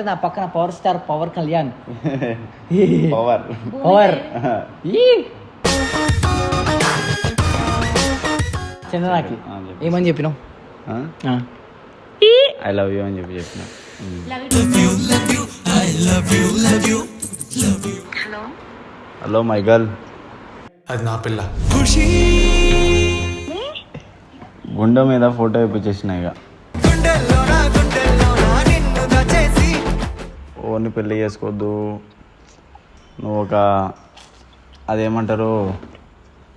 ఏంటంటే నా పక్కన power star power Kalyan. Power. Power. ఈ. చందనాకి. ఏమని చెప్పినావు. ఐ లవ్ యూ అని చెప్పి చెప్పిన. హలో. Hello my girl. అది నా పిల్ల. గుండె మీద ఫోటో ఇప్పించేసిన ఇక. ఓన్ని పెళ్ళి చేసుకోవద్దు. నువ్వు ఒక అదేమంటారు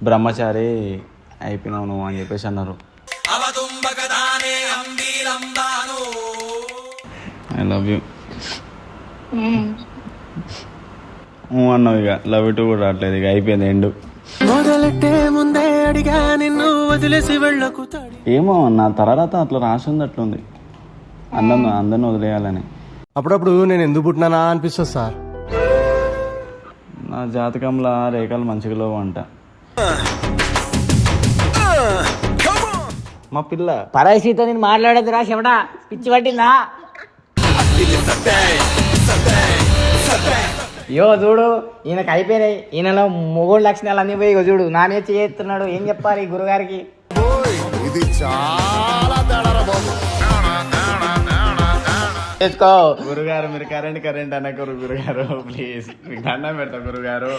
బ్రహ్మచారి అయిపోయినావు నువ్వు అని చెప్పేసి అన్నారు. ఐ లవ్ యూ అన్నావు ఇక లవ్ యూ టూ కూడా రావట్లేదు ఇక అయిపోయింది ఎండు. ముందే అడిగా నిన్ను వదిలేసి వెళ్ళకు ఏమో నా తర్వాత అట్లా రాసి ఉంది అట్లుంది. అందరిని అందరిని వదిలేయాలని. అప్పుడప్పుడు నేను ఎందుకు పుట్టినానా అనిపిస్తుంది సార్. నా జాతకంలో రేఖలు మంచిగా అంట మా పిల్ల. పరాయిసీతో నేను మాట్లాడదురా శివడా. పిచ్చి పట్టిందా? యో చూడు ఈయనకు అయిపోయినాయి. ఈయనలో మొగోడు లక్షణాలు అన్ని పోయి ఇగో చూడు. నానే చేస్తున్నాడు. ఏం చెప్పాలి గురుగారికి? చేసుకో గురుగారు మీరు కరెంట్ కరెంట్ అనకరు గురుగారు ప్లీజ్ మీకు దండం పెడతా గురుగారు.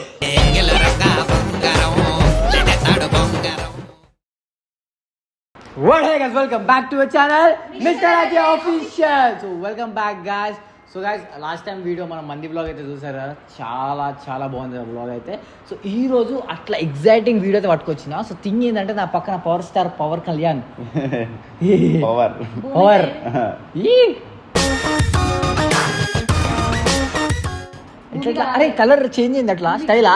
What hey guys, welcome back to our channel, Mr. Raja Official. So welcome back guys. So guys last time video మనం మంది బ్లాగ్ అయితే చూసారు? కదా చాలా చాలా బాగుంది ఆ బ్లాగ్ అయితే. సో ఈ రోజు అట్లా ఎగ్జైటింగ్ వీడియో అయితే పట్టుకొచ్చిన. సో థింగ్ ఏంటంటే నా పక్కన power star power Kalyan. Power power ఈ అరే కలర్ చేంజ్ అయింది అట్లా స్టైలా?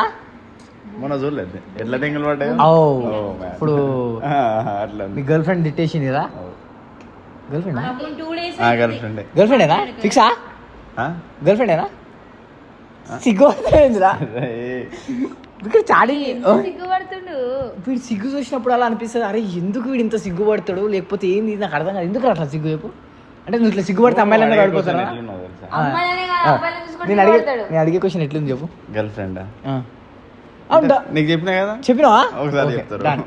మొన్న చూడలేదు. ఎట్లా టెంగులు పడ్డాయి. ఇప్పుడు అట్లా మీ గర్ల్ ఫ్రెండ్ తిట్టేసింది కదా? Girl friend girl friend girl ఫ్రెండేనా ఫిక్సా గర్ల్ ఫ్రెండేనా సిగ్గుపడుతుందిరా. ఇక్కడ సిగ్గుపడుతుండు? వీడు సిగ్గు చూసినప్పుడు అలా అనిపిస్తుంది. అరే ఎందుకు వీడు ఇంత సిగ్గుపడతాడు? లేకపోతే ఏంది? నాకు అర్థం కాదు. ఎందుకు అట్లా సిగ్గు చెప్పు? అంటే నువ్వు ఇట్లా సిగ్గుపడితే అమ్మాయిలన్నా పడిపోతారా? నేను అడిగే. నేను అడిగే క్వశ్చన్ ఎట్లుంది చెప్పు. గర్ల్ ఫ్రెండ్ నీకు చెప్పినా కదా? చెప్పినావా? ఒకసారి ఓకే, చెప్తారు.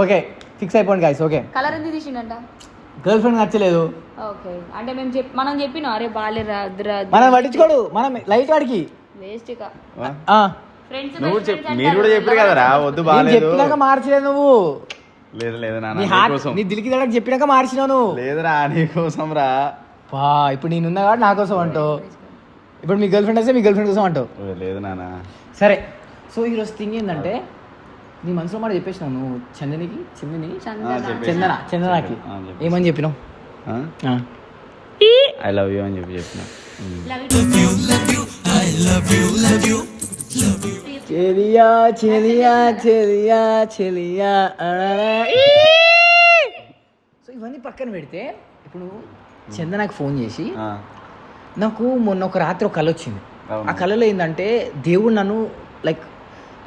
ఓకే ఫిక్స్ అయిపోండి గాయస్ ఓకే. కలర్ ఎందుకు తీసిండంట? గర్ల్ ఫ్రెండ్ నచ్చలేదు. ఓకే అంటే మేము చెప్ మనం చెప్పినాం అరే బాలేరా వద్దురా మనం పట్టించుకోడు మనం లైట్ వాడికి. వేస్ట్ నువ్వు మీరు కూడా చెప్పారు కదరా వద్దు బాగాలేదు చెప్పినాక మార్చలేదు నువ్వు. లేదు లేదు నాన్న నీ నీ హార్ట్ కోసం. నీ దిలికి దడకు చెప్పినాక మార్చినావు నువ్వు. లేదురా నీ కోసం రా. పా ఇప్పుడు నేనున్నా కాబట్టి నా కోసం అంటావు. ఇప్పుడు మీ గర్ల్ ఫ్రెండ్ వస్తే మీ గర్ల్ ఫ్రెండ్ కోసం అంటావు. లేదు నాన్న. సరే. సో ఈరోజు థింగ్ ఏంటంటే నీ మనసులో మాట చెప్పేసినావు నువ్వు. చందనికి చందని. చందన. చందనాకి. ఏమని చెప్పినావు. ఐ లవ్ యూ అని చెప్పి చెప్పిన. చెలియా చెలియా చెలియా చెలియా. సో ఇవన్నీ పక్కన పెడితే ఇప్పుడు చందనకు ఫోన్ చేసి ఆ, నాకు మొన్న ఒక రాత్రి ఒక కళ వచ్చింది. ఆ కళలో ఏంటంటే దేవుడు నన్ను లైక్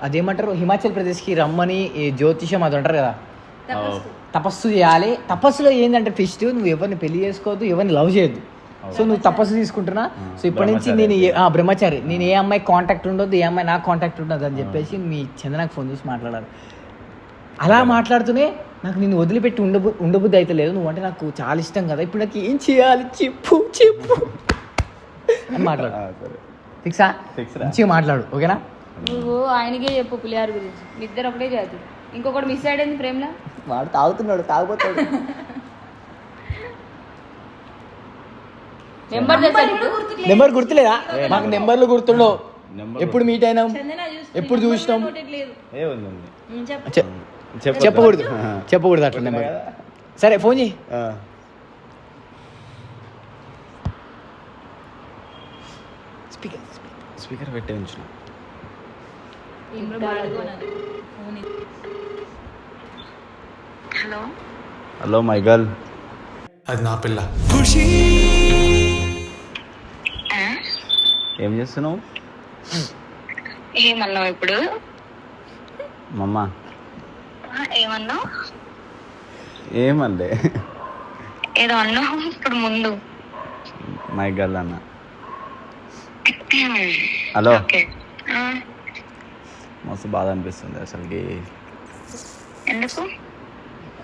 అదేమంటారు హిమాచల్ ప్రదేశ్కి రమ్మని ఈ జ్యోతిషం అది అంటారు కదా. తపస్సు. చేయాలి. తపస్సులో ఏంటంటే ఫిస్ట్ నువ్వు ఎవరిని పెళ్ళి చేసుకోవద్దు ఎవరిని లవ్ చేయొద్దు. సో నువ్వు తపస్సు తీసుకుంటున్నా. సో ఇప్పటి నుంచి నేను బ్రహ్మచారి. నేను ఏ అమ్మాయి కాంటాక్ట్ ఉండొద్దు ఏ అమ్మాయి నాకు కాంటాక్ట్ ఉండదు అని చెప్పేసి మీ చందనకు ఫోన్ చేసి మాట్లాడాలి. అలా మాట్లాడుతూనే నాకు నిన్ను వదిలిపెట్టి ఉండబు ఉండబుద్ధి అయితే లేదు. నువ్వు అంటే నాకు చాలా ఇష్టం కదా. ఇప్పుడు నాకు ఏం చేయాలి? చెప్పు చెప్పు. అని మాట్లాడు. ఫిక్సా. మంచిగా మాట్లాడు ఓకేనా? నువ్వు ఆయనకే చెప్పు పులిహార గురించి. మీ ఇద్దరు ఒకటే జాతి. ఇంకొకటి మిస్ అయ్యింది ప్రేమలా? వాడు తాగుతున్నాడు తాగుపోతాడు నెంబర్? నెంబర్ గుర్తులేదా? మాకు నెంబర్లు గుర్తుండవు. ఎప్పుడు మీట్ అయినాం? ఎప్పుడు చూసినాం? చెప్పకూడదు. చెప్పకూడదు అట్లా నెంబర్ సరే ఫోన్ చేయి ఆ. స్పీకర్ స్పీకర్ పెట్టే ఉంచిన. హలో. Hello my girl. అది నా పిల్ల. ఏం చేస్తున్నావు? ఏమన్నావు ఇప్పుడు? మమ్మ. ఏమన్నావు? ఏమల్లే ఏదో అన్నావు ఇప్పుడు ముందు. మై గర్ల్ అన్న. హలో. మస్తు బాధ అనిపిస్తుంది అసలుకి. ఎందుకు?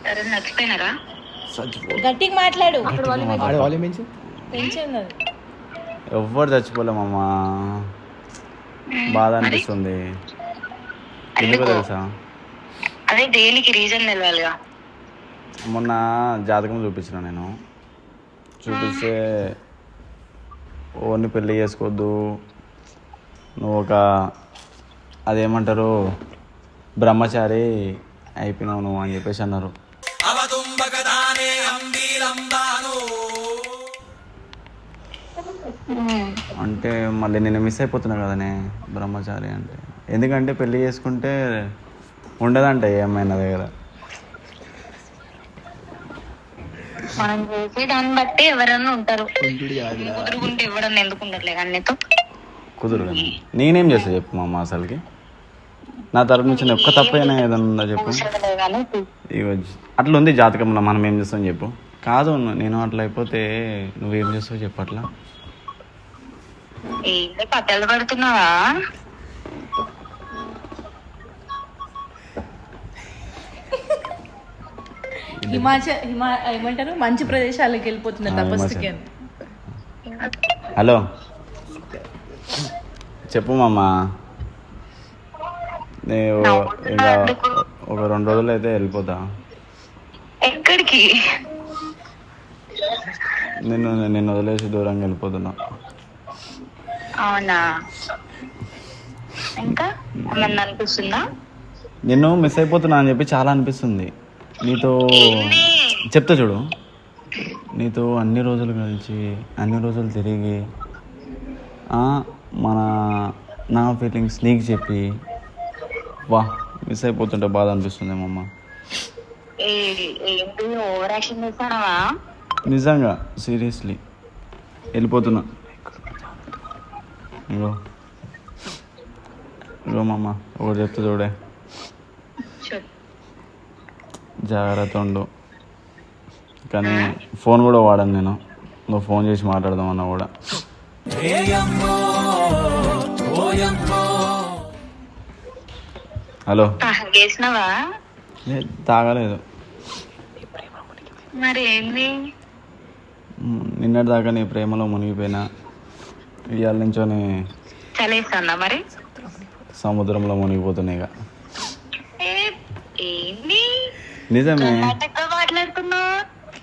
సరే నచ్చిపోయినారా చచ్చిపో గట్టిగా మాట్లాడు. ఎవ్వరు చచ్చిపోలేమమ్మా బాధ అనిపిస్తుంది. ఎందుకో తెలుసా? అదే దేనికి రీజన్ తెలవాలిగా? మొన్న జాతకం చూపించిన నేను. చూపిస్తే ఓన్ని పెళ్ళి చేసుకోవద్దు నువ్వు ఒక అదేమంటారు బ్రహ్మచారి అయిపోయినావు నువ్వు అని చెప్పేసి అన్నారు. అంటే మళ్ళీ నేను మిస్ అయిపోతున్నా కదనే బ్రహ్మచారి అంటే. ఎందుకంటే పెళ్ళి చేసుకుంటే ఉండదంట ఏమైనా దగ్గర. మనం చేసే దాన్ని బట్టి ఎవరన్నా ఉంటారు. కుదురుకుంటే ఎవరన్నా ఎందుకు ఉండట్లే కానీ నీతో కుదురు నేనేం చేస్తా చెప్పు మా అమ్మ అసలుకి? నా తరపు నుంచి ఒక్క తప్పైనా ఏదన్నా ఉందా చెప్పు? అట్లా ఉంది జాతకంలో మనం ఏం చేస్తాం చెప్పు. కాదు నేను అట్లా అయిపోతే నువ్వేం చేస్తావు చెప్పు అట్లా? కథలు పడుతున్నావా హిమాచల్ హిమా ఏమంటారు? మంచి ప్రదేశాలకు వెళ్ళిపోతున్నారు తపస్సుకి అని. హలో. చెప్పు మామ. నేను ఇంకా ఒక రెండు రోజులు అయితే వెళ్ళిపోతా. ఎక్కడికి? నిన్ను నిన్ను వదిలేసి దూరంగా వెళ్ళిపోతున్నా. అవునా? ఇంకా? అనిపిస్తుందా? నిన్ను మిస్ అయిపోతున్నా అని చెప్పి చాలా అనిపిస్తుంది. నీతో చెప్తా చూడు. నీతో అన్ని రోజులు కలిసి అన్ని రోజులు తిరిగి మన నా ఫీలింగ్స్ నీకు చెప్పి వా మిస్ అయిపోతుంటే బాధ అనిపిస్తుంది మమ్మ నిజంగా సీరియస్లీ వెళ్ళిపోతున్నా. ఇగో. ఇగో మమ్మ ఒకటి చెప్తా చూడే చెప్పు. జాగ్రత్త ఉండు కానీ ఫోన్ కూడా వాడను నేను. నువ్వు ఫోన్ చేసి మాట్లాడదామన్నా కూడా. హలో. తాగలేదు. నిన్నటి దాకా నీ ప్రేమలో మునిగిపోయినా. ఇవాళ నుంచోని సముద్రంలో మునిగిపోతున్నాయి ఇక ఏ, ఏంది? నిజమే.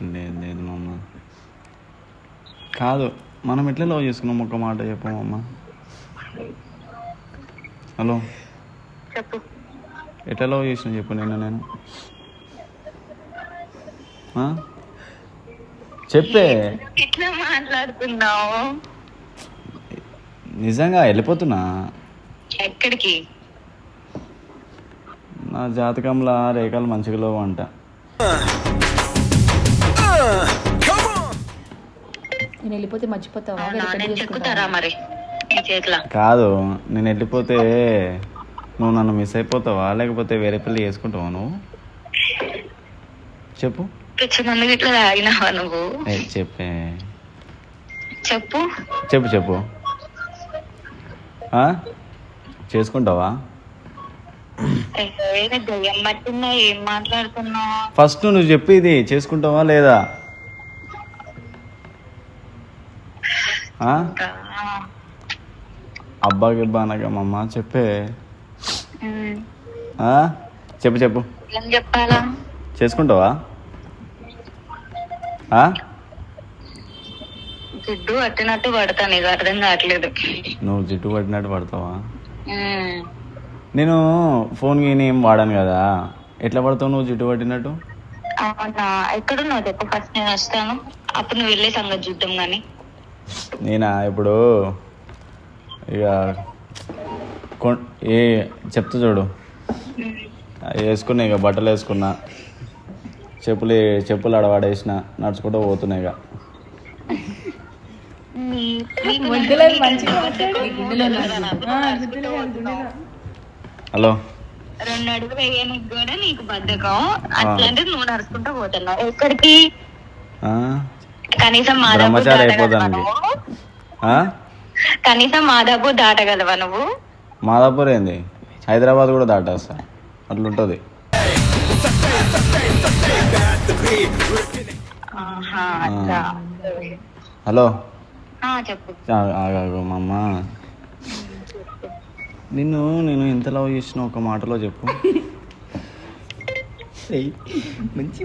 లేదు లేదు మమ్మ కాదు మనం ఎట్లా లవ్ చేసుకున్నాం? ఒక మాట చెప్పు మమ్మ హలో. చెప్పు. ఎట్లా లవ్ చేసిన చెప్పు నిన్న నేను? చెప్పే. మాట్లాడుతున్నావు? నిజంగా వెళ్ళిపోతున్నా. ఎక్కడికి? నా జాతకంలో రేఖలు మంచిగా లేవు అంట. నేను వెళ్ళిపోతే మర్చిపోతావా? మరి? కాదు నేను వెళ్ళిపోతే నువ్వు నన్ను మిస్ అయిపోతావా? లేకపోతే వేరే పెళ్ళి చేసుకుంటావా నువ్వు? చెప్పు. నువ్వు? చెప్పే. చెప్పు. చెప్పు చెప్పు. ఆ? చేసుకుంటావా ఏ, దయ్యం పట్టిందా ఏం మాట్లాడుతున్నావు ఫస్ట్ నువ్వు చెప్పు ఇది చేసుకుంటావా లేదా? అబ్బా గిబ్బా అనగమ్మమ్మ చెప్పే? చెప్పు చెప్పు. చేసుకుంటావా? జిడ్డు పట్టినట్టు పడతా నీకు అర్థం కావట్లేదు. నువ్వు జిడ్డు పట్టినట్టు పడతావా? నేను ఫోన్ గీని ఏం వాడాను కదా. ఎట్లా పడతావు నువ్వు జిడ్డు పట్టినట్టు? అవునా ఎక్కడున్నావు చెప్పు ఫస్ట్ నేను వస్తాను. అప్పుడు నువ్వు వెళ్ళే సంగతి చూద్దాం కానీ నేనా? ఇప్పుడు ఇక కొ- ఏ చెప్తా చూడు. వేసుకున్నా ఇక బట్టలు వేసుకున్నా. చెప్పులు చెప్పులు అడవాడేసిన నడుచుకుంటూ పోతున్నా ఇక మంచిగా మాట్లాడు. గుడ్డలో ఆ, గుడ్డలో కాదు, గుడ్డలో. హలో. రెండు అడుగులు వేయడానికి కూడా నీకు బద్ధకం. అట్లాంటిది నువ్వు నడుచుకుంటూ పోతున్నావు. ఎక్కడికి? కనీసం మా బ్రహ్మచారి అయిపోదానికి. ఆ? కనీసం మాదాపూర్ దాటగలవా నువ్వు? మాదాపూర్ ఏంది? హైదరాబాద్ కూడా దాటేస్తా. అట్లుంటుంది. ఆహా. హలో. ఆ, చెప్పు. ఆ- మా అమ్మ నిన్ను నేను ఎంత లవ్ చేసిన ఒక మాటలో చెప్పు. ఏయ్, మంచి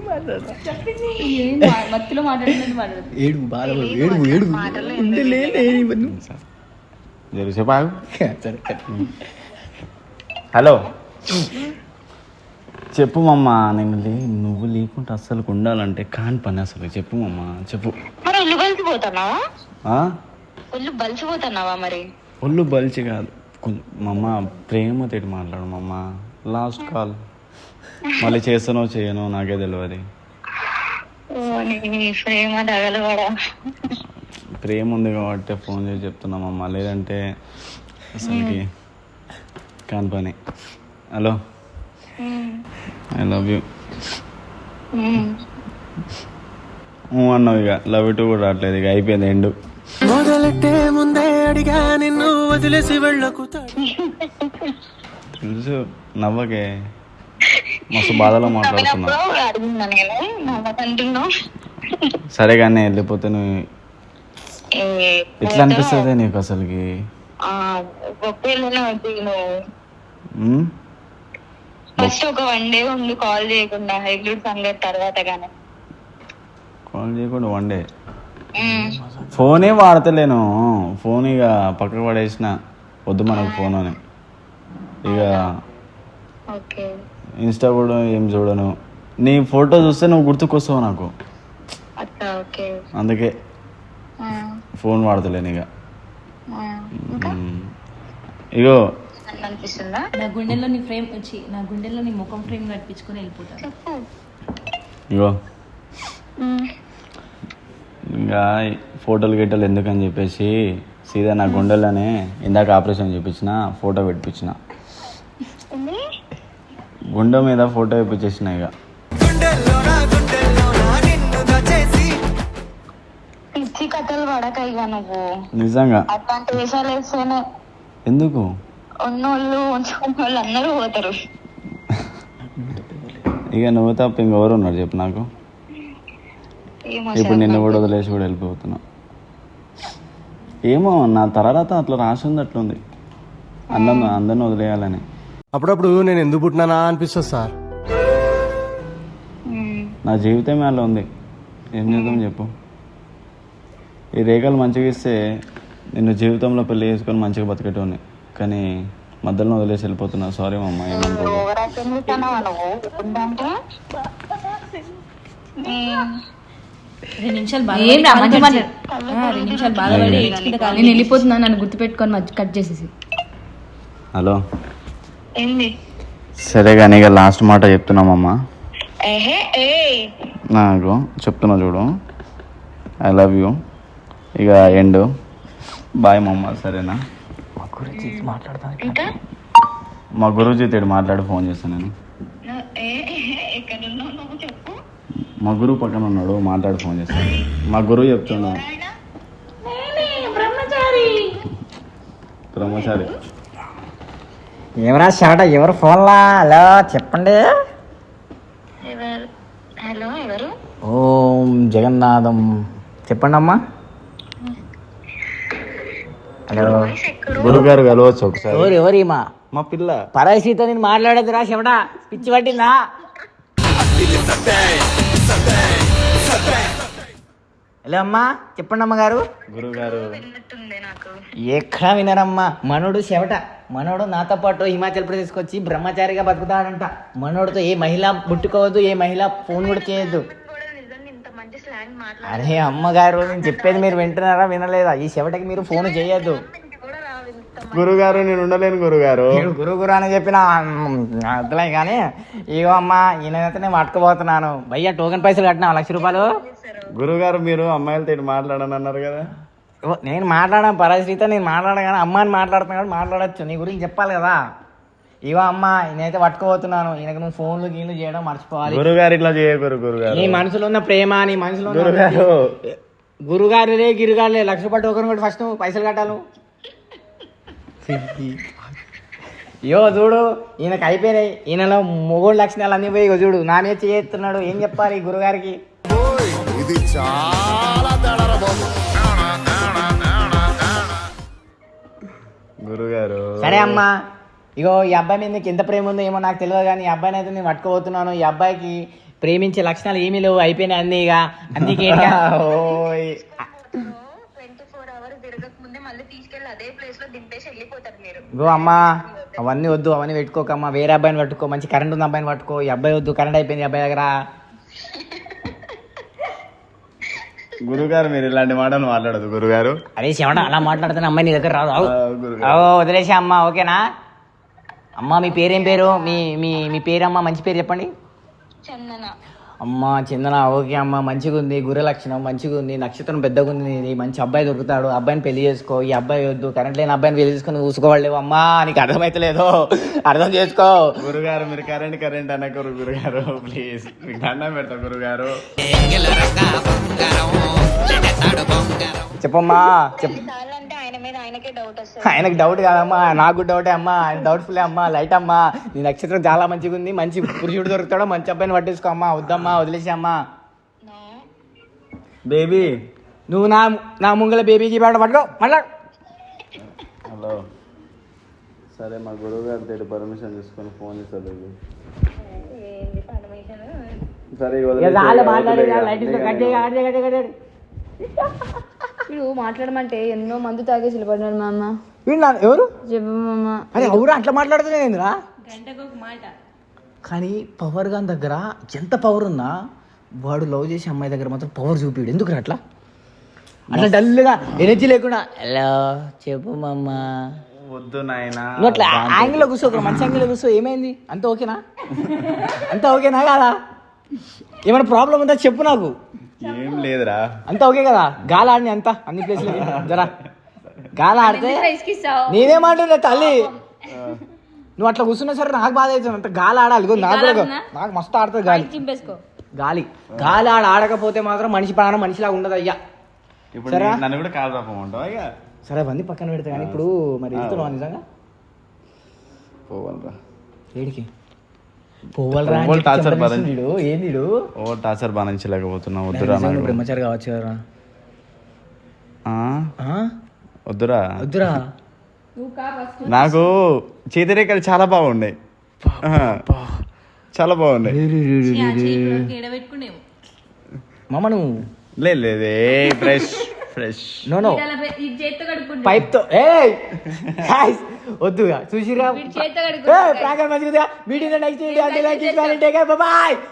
ఏడు బాధ ఏడు హలో. చెప్పు మమ్మ. నేను లే నువ్వు లేకుంటే అస్సలు ఉండాలంటే కాని పని అసలు. చెప్పు మమ్మ. చెప్పు. ఒళ్ళు బలిసిపోతున్నావా? ఆ? ఒళ్ళు మరి? ఒళ్ళు బలిచి కాదు. మమ్మ ప్రేమతోటి మాట్లాడు మమ్మ. లాస్ట్ కాల్ మళ్ళీ చేస్తానో చేయనో నాకే తెలియదు ప్రేమ ఉంది కాబట్టి ఫోన్ చేసి చెప్తున్నామమ్మ లేదంటే అసలుకి కాని పని. హలో? ఐ లవ్ యూ అన్నావు ఇక. లవ్ యూ టూ కూడా రావట్లేదు ఇక. అయిపోయింది ఎండు. మొదలెట్టే ముందే అడిగా నిన్ను వదిలేసి వెళ్ళకు తడి తెలుసు నవ్వకే. మస్తు బాధలో మాట్లాడుతున్నావు నవ్వినప్పుడు అడుగున్నా నేను నవ్వకంటున్నావు సరే కానీ వెళ్ళిపోతే నువ్వు ఎట్లా అనిపిస్తుంది నీకు అసలుకి? ఫస్ట్ ఒక వన్ డే ఉండి కాల్ చేయకుండా హైగ్లూడ్ సంగతి తర్వాత గానే. కాల్ చేయకుండా వన్ డే? ఫోనే వాడతలేను. ఫోన్ ఇక పక్కకు పడేసిన. వద్దు మనకు ఫోన్ అని. ఇక ఓకే. ఇన్స్టా కూడా ఏం చూడను. నీ ఫోటో చూస్తే నువ్వు గుర్తుకొస్తావు నాకు. అందుకే ఫోన్ వాడతలేను ఇక. ఇగో. నా గుండెల్లో నీ ఫ్రేమ్ వచ్చి నా గుండెల్లో నీ ముఖం ఫ్రేమ్ నడిపించుకొని వెళ్ళిపోతాను ఇగో. ఇంకా ఫోటోలు గిట్టలు ఎందుకని చెప్పేసి సీదా నా గుండెలోనే ఇందాక ఆపరేషన్ చేపించిన ఫోటో పెట్టించిన? గుండె మీద ఫోటో వేయించేసిన ఇక. పిచ్చి కథలు పడక ఇక నువ్వు. నిజంగా? అట్లాంటి వేషాలు వేస్తేనే ఎందుకు? ఉన్నోళ్ళు అందరూ పోతారు. ఇక నువ్వు తప్ప ఇంకెవరు ఉన్నారు చెప్పు నాకు. ఇప్పుడు నిన్ను కూడా వదిలేసి కూడా వెళ్ళిపోతున్నా. ఏమో నా తర్వాత అట్లా రాసి ఉంది అట్లుంది. అందరిని అందరిని వదిలేయాలని. అప్పుడప్పుడు నేను ఎందుకు పుట్టినానా అనిపిస్తుంది సార్. నా జీవితమే అలా ఉంది. ఏం చేద్దాం చెప్పు. ఈ రేఖలు మంచిగా ఇస్తే నిన్ను జీవితంలో పెళ్ళి చేసుకొని మంచిగా బతికేటోని కానీ మధ్యలో వదిలేసి వెళ్ళిపోతున్నా. సారీ మమ్మ ఏమనుకో రెండు నిమిషాలు బాధపడి. నేను వెళ్ళిపోతున్నా నన్ను గుర్తుపెట్టుకొని మధ్య కట్ చేసేసి. హలో. ఏంది? సరే కానీ ఇక లాస్ట్ మాట చెప్తున్నామమ్మా ఏహే ఏ నాకు చెప్తున్నా చూడు. I love you. ఇక ఎండ్. బాయ్ మమ్మ సరేనా? గురించి మాట్లాడతాను ఇంకా? మా గురూజీ తోటి మాట్లాడి ఫోన్ చేస్తాను నేను. నువ్వు ఏ ఏ, ఎక్కడున్నావు నువ్వు చెప్పు. మా గురువు పక్కన ఉన్నాడు మాట్లాడి ఫోన్ చేస్తాను. మా గురువు చెప్తున్నా. బ్రహ్మచారి. ఎవరా షాట ఎవరు ఫోన్లా? హలో చెప్పండి. ఎవరు? హలో ఎవరు? ఓం జగన్నాథం. చెప్పండి అమ్మా హలో గురుగారు కలవచ్చు ఒకసారి. ఎవరు ఎవరు ఈమా మా? పిల్ల. పరాయిసీతో నేను మాట్లాడేదిరా చెమట పిచ్చి పట్టిందా. హలో అమ్మా చెప్పండి అమ్మగారు. నాకు. ఎక్కడ వినరమ్మా మనోడు చెవట మనోడు నాతో పాటు హిమాచల్ ప్రదేశ్కి వచ్చి బ్రహ్మచారిగా బతుకుతాడంట. మనోడితో ఏ మహిళ ముట్టుకోవద్దు ఏ మహిళ ఫోన్ కూడా చేయొద్దు. కూడా నిజంగా ఇంత మంచి స్లాంగ్ మాట్లాడి అరే అమ్మగారు నేను చెప్పేది మీరు వింటున్నారా వినలేదా? ఈ చెవటకి మీరు ఫోన్ చేయొద్దు. గురుగారు నేను ఉండలేను గురుగారు. నేను గురు గురు అని చెప్పిన అర్థలే కానీ ఇగో అమ్మా ఈయనైతే నేను పట్టుకుపోతున్నాను. భయ్యా టోకెన్ పైసలు కట్టినా లక్ష రూపాయలు? గురుగారు మీరు అమ్మాయిలతో మాట్లాడని అన్నారు కదా. ఇగో నేను మాట్లాడాను పరిస్థితి నేను మాట్లాడా కానీ అమ్మ అని మాట్లాడుతున్నా కాబట్టి మాట్లాడచ్చు. నీ గురించి చెప్పాలి కదా. ఇగో అమ్మ నేనైతే పట్టుకుపోతున్నాను. ఈయనకు నువ్వు ఫోన్లు గీన్లు చేయడం మర్చిపోవాలి. గురుగారు ఇట్లా చేయకూరు గురుగారు. నీ మనసులో ఉన్న ప్రేమ నీ మనసులో ఉన్న గురుగారు. గురుగారు రే గిరుగారులే లక్ష రూపాయలు టోకెన్ కూడా ఫస్ట్ నువ్వు పైసలు కట్టాలి నువ్వు. యో చూడు ఈయనకు అయిపోయినాయి. ఈయనలో మొగోడు లక్షణాలు అన్నీ పోయి ఇగో చూడు నానే చేస్తున్నాడు. ఏం చెప్పాలి గురుగారికి? ఇది చాలా గురుగారు. సరే అమ్మా. ఇగో ఈ అబ్బాయి మీద నీకు ఎంత ప్రేమ ఉందో ఏమో నాకు తెలియదు కానీ ఈ అబ్బాయిని అయితే నేను పట్టుకోబోతున్నాను. ఈ అబ్బాయికి ప్రేమించే లక్షణాలు ఏమీ లేవు. అయిపోయినాయి అన్నీ ఇక అన్ని ఇగో అమ్మా అవన్నీ వద్దు అవన్నీ పెట్టుకోకమ్మా. వేరే అబ్బాయిని పట్టుకో మంచి కరెంట్ ఉన్న అబ్బాయిని పట్టుకో. ఈ అబ్బాయి వద్దు కరెంట్ అయిపోయింది అబ్బాయి దగ్గర. గురుగారు మీరు ఇలాంటి మాటలు మాట్లాడదు గురుగారు. అరే శివణ అలా మాట్లాడుతున్న అమ్మాయి నీ దగ్గర రాదు. వదిలేసా అమ్మా ఓకేనా? అమ్మా మీ పేరేం పేరు? మీ మీ మీ పేరమ్మా మంచి పేరు చెప్పండి. చందన. అమ్మా చందన ఓకే అమ్మ మంచిగా ఉంది గుర్ర లక్షణం మంచిగా ఉంది నక్షత్రం పెద్దగా ఉంది నీది మంచి అబ్బాయి దొరుకుతాడు అబ్బాయిని పెళ్ళి చేసుకో ఈ అబ్బాయి వద్దు కరెంట్ లేని అబ్బాయిని పెళ్ళి చేసుకొని చూసుకోవాలేవు అమ్మా నీకు అర్థమైతలేదు అర్థం చేసుకో. గురుగారు మీరు కరెంట్ కరెంట్ అనకరు గురుగారు ప్లీజ్ మీకు దండం పెడతా గురుగారు. చెప్పమ్మా చెప్పు ఆయన మీద ఆయనకే డౌట్ వస్తుంది. ఆయనకు డౌట్ కాదమ్మా నాకు డౌటే అమ్మా ఆయన డౌట్ఫుల్ అమ్మా లైట్ అమ్మా. నీ నక్షత్రం చాలా మంచిగా ఉంది మంచి పురుషుడు దొరుకుతాడో మంచి అబ్బాయిని పట్టేసుకో అమ్మా వద్దమ్మా వదిలేసి అమ్మా బేబీ నువ్వు నా నా ముంగల బేబీకి పాట పట్టుకో మళ్ళా. హలో. సరే మా గురుగారు తోటి పర్మిషన్ తీసుకొని ఫోన్ చేస్తారు సరే ఇక. లైట్ కట్ చేయి, కట్ చేయి, ఇప్పుడు మాట్లాడమంటే ఎన్నో మందు తాగేసి వెళ్ళిపడినాడు మా అమ్మ. వీడు నా- ఎవరు? చెప్పు మామ అరే ఎవరు అట్లా మాట్లాడుతున్నాయి ఏందిరా గంటకు ఒక మాట. కానీ పవర్ గాన్ దగ్గర ఎంత పవర్ ఉన్నా వాడు లవ్ చేసే అమ్మాయి దగ్గర మాత్రం పవర్ చూపిడు. ఎందుకు అట్లా? అట్లా డల్గా ఎనర్జీ లేకుండా హలో చెప్పు మమ్మ వద్దు నాయనా నువ్వు అట్లా యాంగిల్లో కూర్చో ఒక మంచి యాంగిల్లో కూర్చో ఏమైంది? అంత ఓకేనా? అంత ఓకేనా కాదా? ఏమైనా ప్రాబ్లం ఉందా? చెప్పు నాకు. ఏం లేదురా. అంత ఓకే కదా? గాలి ఆడిని అంత అన్ని ప్లేస్లో జరా. గాలి ఆడితే నేనేమంటున్నా తల్లి? నువ్వు అట్లా కూర్చున్నా సరే నాకు బాధ అవుతుంది. అంత గాలి ఆడాలి. నాకు కూడా? నాకు మస్తు ఆడుతుంది గాలి. గాలి. గాలి ఆడ ఆడకపోతే మాత్రం మనిషి ప్రాణం మనిషిలా ఉండదు అయ్యా. ఇప్పుడు సరేనా? నీ- నన్ను కూడా కాల్ రాపమంటావా ఇక సరే అవన్నీ పక్కన పెడతా కానీ ఇప్పుడు మరి వెళ్తున్నావా నిజంగా? పోవాలరా. ఏడికి? పోవాలరా పోవాలి, టార్చర్ భరించి. ఏంది ఓ టార్చర్ భరించలేకపోతున్నా వద్దురా నాకు బ్రహ్మచారి కావచ్చు కదరా ఆ? ఆ? వద్దురా. వద్దురా. నాకు చేతిరేఖలు చాలా బాగున్నాయి. చాలా బాగున్నాయి మామ నువ్వు? లేదు లేదే ఫ్రెష్ ఫ్రెష్ నో నో ఇది చేత్తో కడుక్కుంటా పైప్తో. ఏ వద్దు చూసిరా? ప్రాంగణ మంచిగా వీడియో నెక్స్ట్ బాయ్